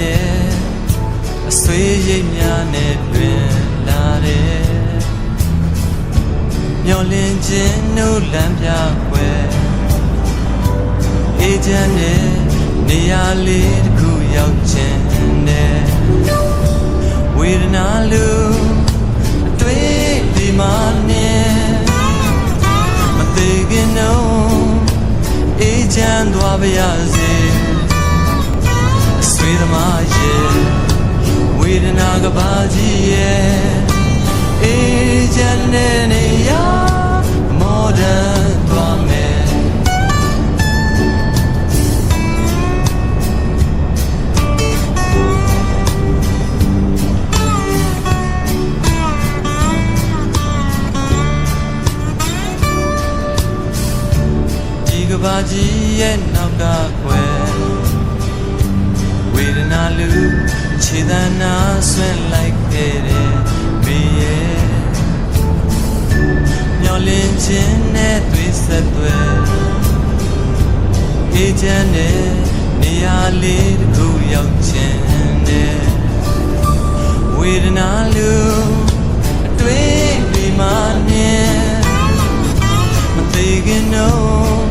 ရဲ့အဆွေးရိတ်များနဲ့တွင်လာတယ်မျောလင်းခြင်းတို့လမ်းပြခွဲအေးချမ်းတဲ့နေရာလေးတစ်ခုရောက်ခြင်းနဲ့ဝေဒနာလူအတွေ့ဒီမှာနဲ့မသေးခင်တော့အေးချမ်းသွားပါရစေအဆွေ သမားရဲ့ဝေဒနာကဘာကြီးရဲ့အေးချမ်းတဲ့နေရာမော်ဒန်သွားမယ်ဒီကဘာကြီးရဲ့နောက်ကခွဲ ဝေဒနာလူခြေသနာဆွဲလိုက်ခဲ့တဲ့ဘေးရဲ့မျောလင်းခြင်းနဲ့သွေးဆက်သွဲအေးချမ်းတဲ့နေရာလေးတစ်ခုရောက်ခြင်းနဲ့ဝေဒနာလူအတွေ့ဒီမှာမြင်မသေးခင်တော့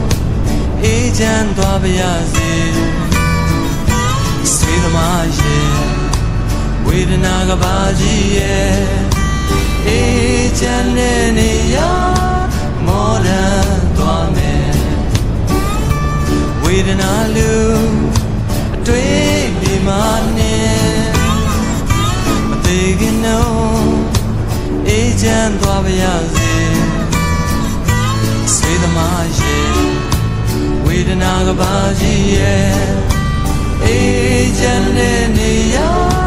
အေးချမ်းသွားပါရစေဆွေးသ မားရဲ့ဝေဒနာကဘာကြီးရဲ့အေးချမ်းတဲ့နေရာမော်ဒန်သွားမယ်ဝေဒနာလူအတွေ့ဒီမှာနေမသေးခင်တော့အေးချမ်းသွားပါရစေစေသမားရဲ့ဝေဒနာကဘာကြီးရဲ့ အေးချမ်းတဲ့နေရာ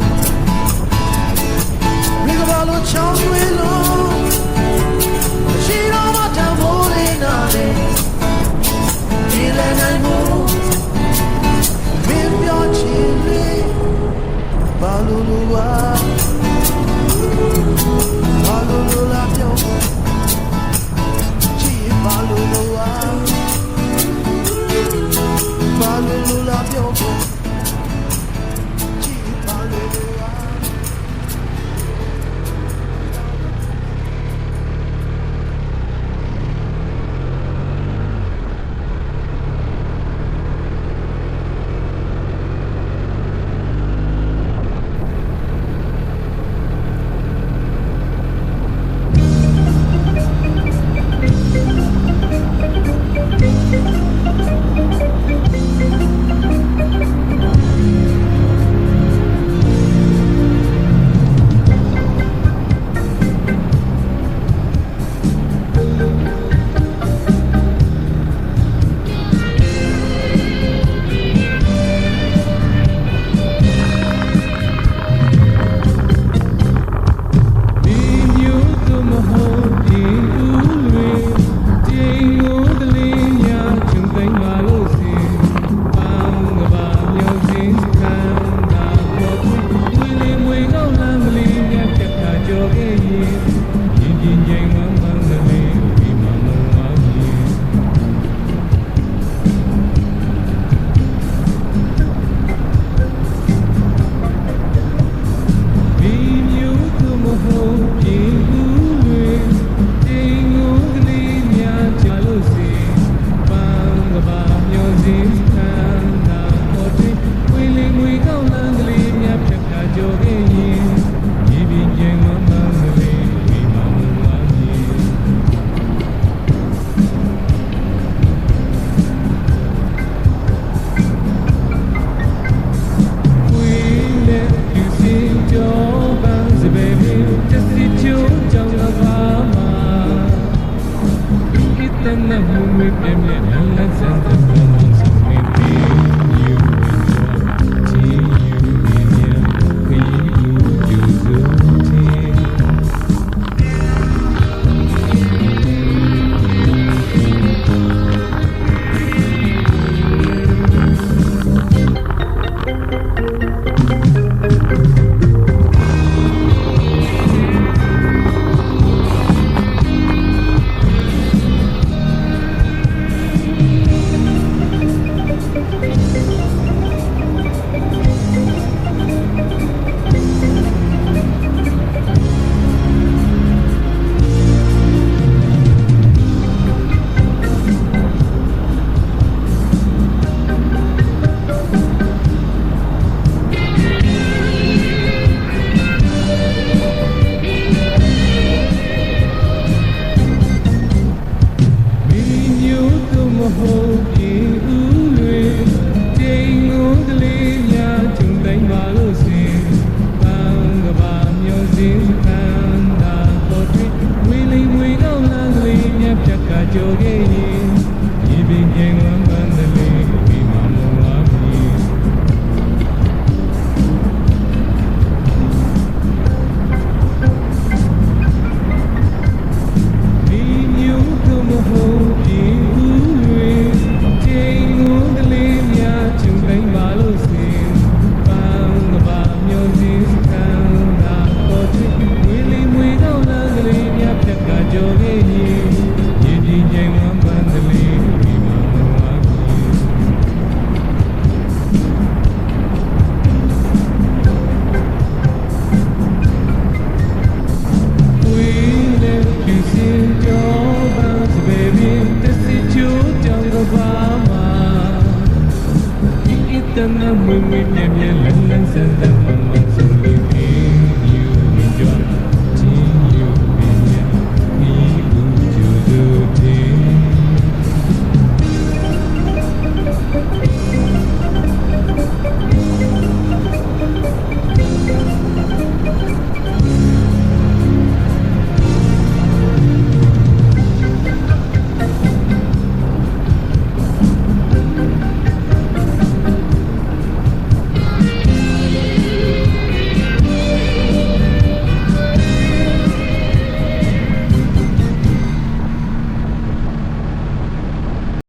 Tell me, tell me, tell me, tell me, tell me, tell me, me